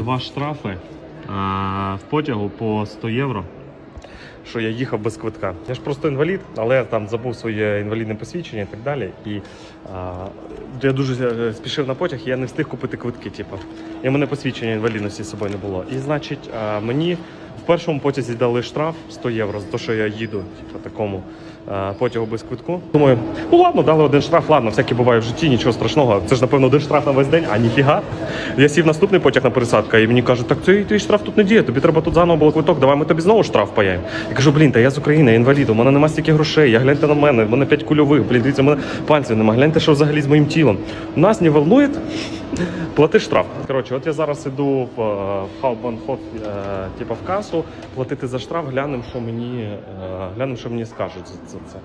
два штрафи а, в потягу по 100 євро. Що я їхав без квитка. Я ж просто інвалід, але я там забув своє інвалідне посвідчення і так далі. І а, я дуже е, спішив на потяг, і я не встиг купити квитки. Типу. І в мене посвідчення інвалідності з собою не було. І значить, а, мені в першому потязі дали штраф 100 євро за те, що я їду, типу, такому потягу без квитку. Думаю, ну ладно, дали один штраф, ладно, всяке буває в житті, нічого страшного. Це ж, напевно, один штраф на весь день, а ніфіга. Я сів наступний потяг на пересадка, і мені кажуть, так цей твій штраф тут не діє, тобі треба тут заново було квиток, давай ми тобі знову штраф паяємо. Я кажу, блін, та я з України, я інвалід, у мене нема стільки грошей, я гляньте на мене, в мене п'ять кульових, блін, дивіться, в мене пальців нема, гляньте, що взагалі з моїм тілом. Нас не волнує, плати штраф. Коротше, от я зараз іду в, е, в Хаубанхоф, е, типу в касу, платити за штраф, глянемо, що мені, е, глянемо, що мені скажуть за це. це.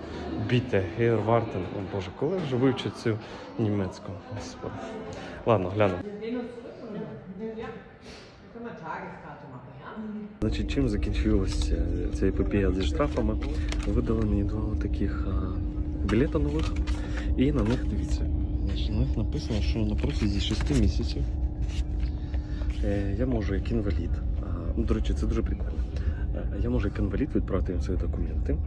Біте, гейр, вартен. О Боже, коли вже вивчу цю німецьку? Господи. Ладно, глянемо. Значить, чим закінчилася ця епопея зі штрафами? Видали мені два таких білета нових, і на них дивіться. Значить, на них написано, що на протязі 6 місяців е, я можу як інвалід. Ну, до речі, це дуже прикольно. Е, Я можу як інвалід відправити їм свої документи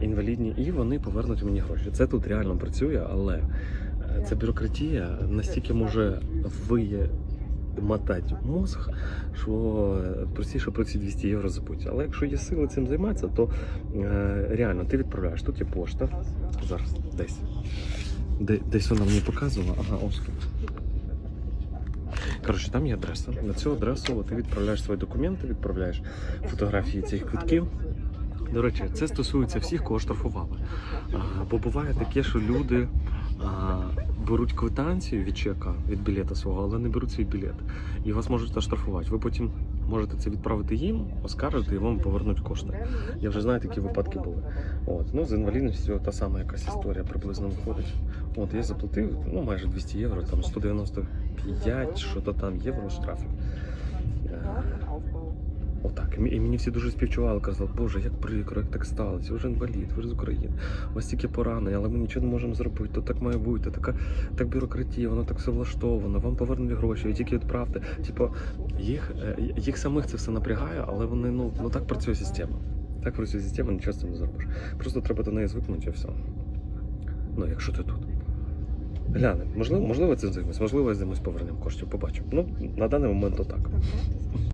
інвалідні, і вони повернуть мені гроші. Це тут реально працює, але е, ця бюрократія настільки може виє мотати мозг, що простіше про ці 200 євро забудь. Але якщо є сили цим займатися, то реально ти відправляєш. Тут є пошта. Зараз десь. Де, десь вона мені показувала. Ага, тут. Коротше, там є адреса. На цю адресу ти відправляєш свої документи, відправляєш фотографії цих квитків. До речі, це стосується всіх, кого штрафували. А, бо буває таке, що люди а, беруть квитанцію від чека, від білета свого, але не беруть свій білет. І вас можуть оштрафувати. Ви потім можете це відправити їм, оскаржити і вам повернуть кошти. Я вже знаю, такі випадки були. От. Ну, з інвалідністю та сама якась історія приблизно виходить. От я заплатив ну, майже 200 євро, там 195, що то там євро штрафів. Отак. І мені всі дуже співчували, казали, Боже, як прикро, як так сталося, ви ж інвалід, ви ж з України, у вас тільки поранення, але ми нічого не можемо зробити, то так має бути, така так бюрократія, воно так все влаштовано, вам повернули гроші, ви тільки відправте. Типу, їх, е, їх самих це все напрягає, але вони ну, ну так працює система. Так працює система, нічого з цим не зробиш. Просто треба до неї звикнути і все. Ну, якщо ти тут. Глянемо, можливо, можливо, цим займемось, можливо, я займусь поверненням коштів, побачимо. Ну, на даний момент отак.